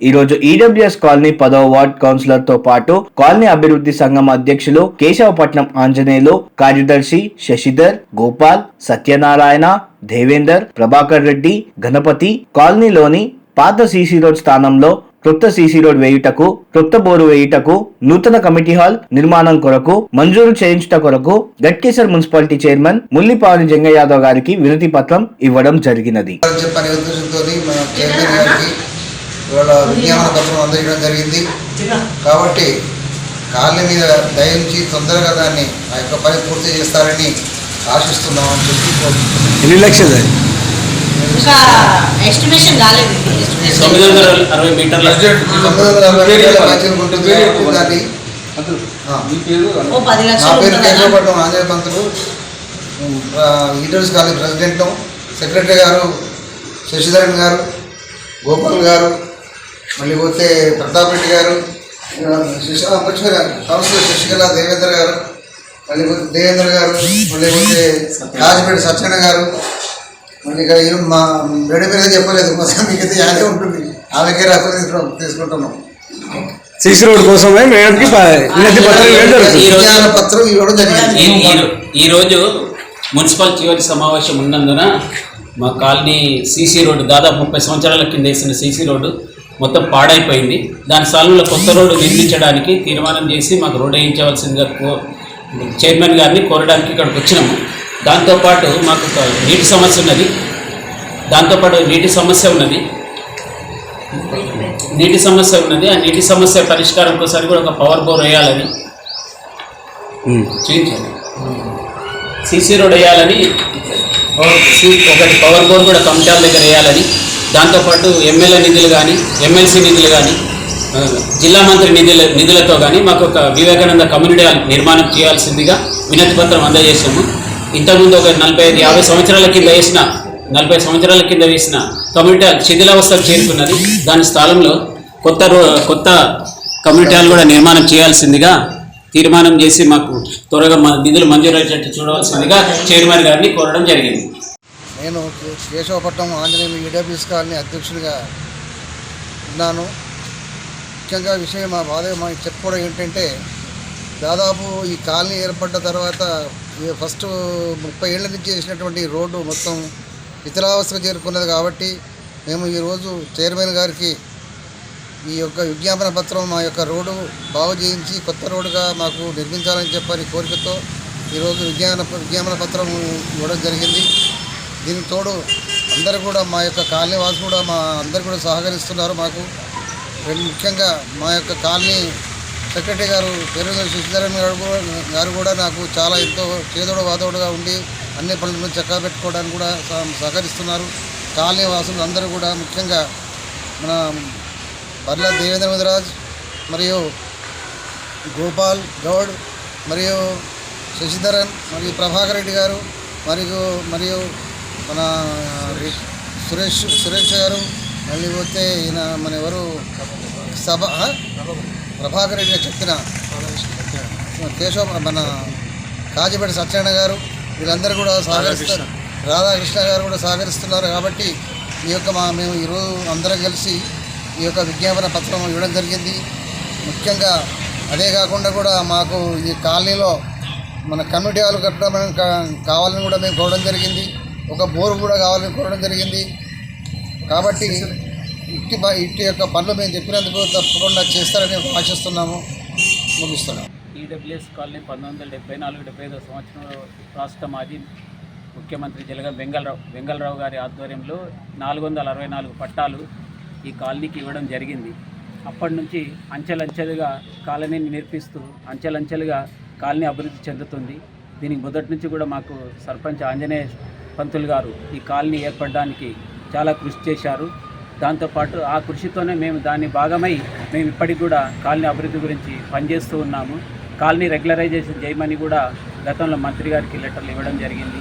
ఈరోజు EWS colony పదవ ward కౌన్సిలర్తో పాటు కాలనీ అభివృద్ధి సంఘం అధ్యక్షులు కేశవపట్నం ఆంజనేయులు కార్యదర్శి శశిధర్ గోపాల్ సత్యనారాయణ దేవేందర్ ప్రభాకర్ రెడ్డి గణపతి కాలనీలోని పాత సీసీ రోడ్ స్థానంలో క్రొత్త సీసీ రోడ్ వేయుటకు క్రొత్త బోరు వేయుటకు నూతన కమిటీ హాల్ నిర్మాణం కొరకు మంజూరు చేయించుట కొరకు గట్కేసర్ మున్సిపాలిటీ చైర్మన్ ముల్లిపావని జంగ యాదవ్ గారికి వినతి పత్రం ఇవ్వడం జరిగినది. ఇవాళ విజ్ఞాపన పత్రం అందజేయడం జరిగింది కాబట్టి కాళ్ళ మీద దయించి తొందరగా దాన్ని ఆ యొక్క పని పూర్తి చేస్తారని ఆశిస్తున్నాం అని చెప్పి. ఎన్ని లక్షలు ఎస్టిమేషన్ కాలేదు. తొమ్మిది వందల అరవై మీటర్ల ఉంటుంది నా పేరు? Keshavapatnam Anjaneya Pantulu college president secretary garu Sasidharan garu Gopal గారు మళ్ళీ పోతే ప్రతాప్ రెడ్డి గారు శశి మర్చిపోయిన కౌన్సిలర్ శశికళ దేవేంద్ర గారు మళ్ళీ పోతే దేవేంద్ర గారు మళ్ళీ పోతే రాజపేట సత్యన్న గారు మళ్ళీ ఇక్కడ ఈయన మా వేడి మీద చెప్పలేదు మా మీకైతే యాదే ఉంటుంది. ఆమెకే రెఫర్ తీసుకుంటున్నాం. సిక్స్ రోడ్ కోసమే మేడంకి పత్రం ఇవ్వడం జరుగుతుంది. ఈ రోజు- విజ్ఞాన పత్రం ఇవ్వడం జరిగింది. ఈ- ఈ- ఈ రోజు మున్సిపల్ చివరి సమావేశం ఉన్నందున మా కాలనీ సీసీ రోడ్డు దాదాపు ముప్పై సంవత్సరాల కింద వేసిన సీసీ రోడ్డు మొత్తం పాడైపోయింది. దాని స్థానంలో కొత్త రోడ్డు నిర్మించడానికి తీర్మానం చేసి మాకు రోడ్ వేయించవలసిందిగా కో చైర్మన్ గారిని కోరడానికి ఇక్కడికి వచ్చినాము. దాంతోపాటు మాకు నీటి సమస్య ఉన్నది. దాంతోపాటు నీటి సమస్య ఉన్నది. నీటి సమస్య ఉన్నది. ఆ నీటి సమస్య పరిష్కారం కోసం కూడా ఒక పవర్ బోర్ వేయాలని. ఉమ్. చేయించండి సీసీ రోడ్ వేయాలని ఒకటి పవర్ బోర్డు కూడా కమిటాల దగ్గర వేయాలని. దాంతోపాటు ఎమ్మెల్యే నిధులు కానీ ఎమ్మెల్సీ నిధులు కానీ జిల్లా మంత్రి నిధుల నిధులతో కానీ మాకు ఒక వివేకానంద కమ్యూనిటీ నిర్మాణం చేయాల్సిందిగా వినతి పత్రం అందజేసాము ఇంతకుముందు ఒక నలభై ఐదు యాభై సంవత్సరాల కింద వేసిన నలభై సంవత్సరాల కింద వేసిన కమ్యూనిటీ హాల్ శిథిలావస్థకు చేరుకున్నది. దాని స్థలంలో కొత్త రో కొత్త కమ్యూనిటీ హాల్ కూడా నిర్మాణం చేయాల్సిందిగా తీర్మానం చేసి మాకు త్వరగా మా నిధులు మంజూరు అయ్యేటట్టు చూడవలసిందిగా చైర్మన్ గారిని కోరడం జరిగింది. నేను కేశవపట్నం ఆంజనేయ ఈడబ్ల్యూఎస్ కాలనీ అధ్యక్షుడిగా ఉన్నాను. ముఖ్యంగా విషయం మా బాధ మా చెప్పుకోవడం ఏంటంటే దాదాపు ఈ కాలనీ ఏర్పడ్డ తర్వాత ఫస్ట్ ముప్పై ఏళ్ళ నుంచి చేసినటువంటి రోడ్డు మొత్తం ఇతరావస్థకు చేరుకున్నది కాబట్టి మేము ఈరోజు చైర్మన్ గారికి ఈ యొక్క విజ్ఞాపన పత్రం మా యొక్క రోడ్డు బాగు చేయించి కొత్త రోడ్డుగా మాకు నిర్మించాలని చెప్పని కోరికతో ఈరోజు విజ్ఞాన విజ్ఞాపన పత్రం ఇవ్వడం జరిగింది. దీనికి తోడు అందరూ కూడా మా యొక్క కాలనీ వాసు కూడా మా అందరు కూడా సహకరిస్తున్నారు మాకు. రెండు ముఖ్యంగా మా యొక్క కాలనీ సెక్రటరీ గారు పేరు శశిధరన్ గారు కూడా గారు కూడా నాకు చాలా ఎంతో చేదోడు వాదోడుగా ఉండి అన్ని పనులను చక్కగా పెట్టుకోవడానికి కూడా సహ- సహకరిస్తున్నారు. కాలనీ వాసులు అందరూ కూడా ముఖ్యంగా మన బర్ల దేవేంద్ర ముదిరాజ్ మరియు గోపాల్ గౌడ్ మరియు శశిధరన్ మరియు ప్రభాకర్ రెడ్డి గారు మరియు మరియు మన సురేష్ సురేష్ గారు మళ్ళీ పోతే ఈయన మన ఎవరు? సభ? ప్రభాకర్ రెడ్డి చెప్పిన. కేశవ మన కాజీపేట సత్యనారాయణ గారు వీళ్ళందరూ కూడా సహకరిస్తారు. రాధాకృష్ణ. గారు కూడా సహకరిస్తున్నారు కాబట్టి ఈ యొక్క మా మేము ఈరోజు అందరం కలిసి ఈ యొక్క విజ్ఞాపన పత్రం ఇవ్వడం జరిగింది. ముఖ్యంగా అదే కాకుండా కూడా మాకు ఈ కాలనీలో మన కమ్యూనిటీ హాల్ కట్టడం కావాలని కూడా మేము కోరడం జరిగింది. ఒక బోరు కూడా కావాలని కోరడం జరిగింది. కాబట్టి ఇట్టి ప- ఇట్టి యొక్క పనులు మేము చెప్పినందుకు తప్పకుండా చేస్తారని ఆశిస్తున్నాము. ముగిస్తున్నాము ఈడబ్ల్యూఎస్ కాలనీ పంతొమ్మిది వందల డెబ్బై నాలుగు డెబ్బై ఐదో సంవత్సరంలో రాష్ట్ర మాజీ ముఖ్యమంత్రి జలగ వెంగళరావు వెంగళరావు గారి ఆధ్వర్యంలో నాలుగు వందల అరవై నాలుగు పట్టాలు ఈ కాలనీకి ఇవ్వడం జరిగింది. అప్పటి నుంచి అంచెలంచెలుగా కాలనీని నేర్పిస్తూ అంచెలంచెలుగా కాలనీ అభివృద్ధి చెందుతుంది. దీనికి మొదటి నుంచి కూడా మాకు సర్పంచ్ ఆంజనేయ పంతులు గారు ఈ కాలనీ ఏర్పడడానికి చాలా కృషి చేశారు. దాంతోపాటు ఆ కృషితోనే మేము దాని భాగమై మేము ఇప్పటికి కూడా కాలనీ అభివృద్ధి గురించి పనిచేస్తూ ఉన్నాము. కాలనీ రెగ్యులరైజేషన్ చేయమని కూడా గతంలో మంత్రి గారికి లెటర్లు ఇవ్వడం జరిగింది.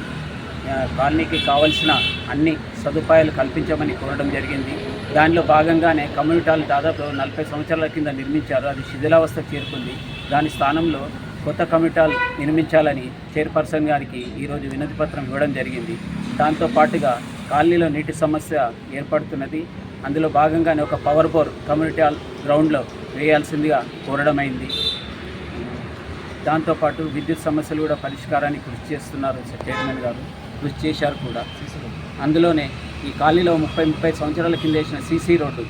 కాలనీకి కావలసిన అన్ని సదుపాయాలు కల్పించమని కోరడం జరిగింది. దానిలో భాగంగానే కమ్యూనిటీ హాల్ దాదాపు నలభై సంవత్సరాల కింద నిర్మించారు. అది శిథిలావస్థ చేరుకుంది. దాని స్థానంలో కొత్త కమ్యూనిటీ హాల్ నిర్మించాలని చైర్పర్సన్ గారికి ఈరోజు వినతి పత్రం ఇవ్వడం జరిగింది. దాంతో పాటుగా కాలనీలో నీటి సమస్య ఏర్పడుతున్నది. అందులో భాగంగానే ఒక పవర్ బోర్ కమ్యూనిటీ హాల్ గ్రౌండ్లో వేయాల్సిందిగా కోరడమైంది. దాంతోపాటు విద్యుత్ సమస్యలు కూడా పరిష్కారానికి కృషి చేస్తున్నారు చైర్మన్ గారు. కృషి చేశారు కూడా. అందులోనే ఈ కాలనీలో ముప్పై ముప్పై సంవత్సరాల కింద వేసిన సీసీ రోడ్డు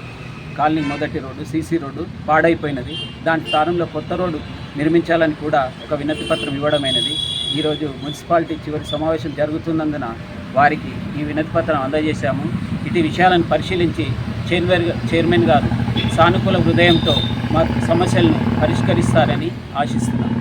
కాలనీ మొదటి రోడ్డు సీసీ రోడ్డు పాడైపోయినది. దాని స్థానంలో కొత్త రోడ్డు నిర్మించాలని కూడా ఒక వినతి పత్రం ఇవ్వడమైనది. ఈరోజు మున్సిపాలిటీ చివరి సమావేశం జరుగుతున్నందున వారికి ఈ వినతి పత్రం అందజేశాము. ఇటు విషయాలను పరిశీలించి చైర్మన్ చైర్మన్ గారు సానుకూల హృదయంతో మా సమస్యలను పరిష్కరిస్తారని ఆశిస్తున్నాను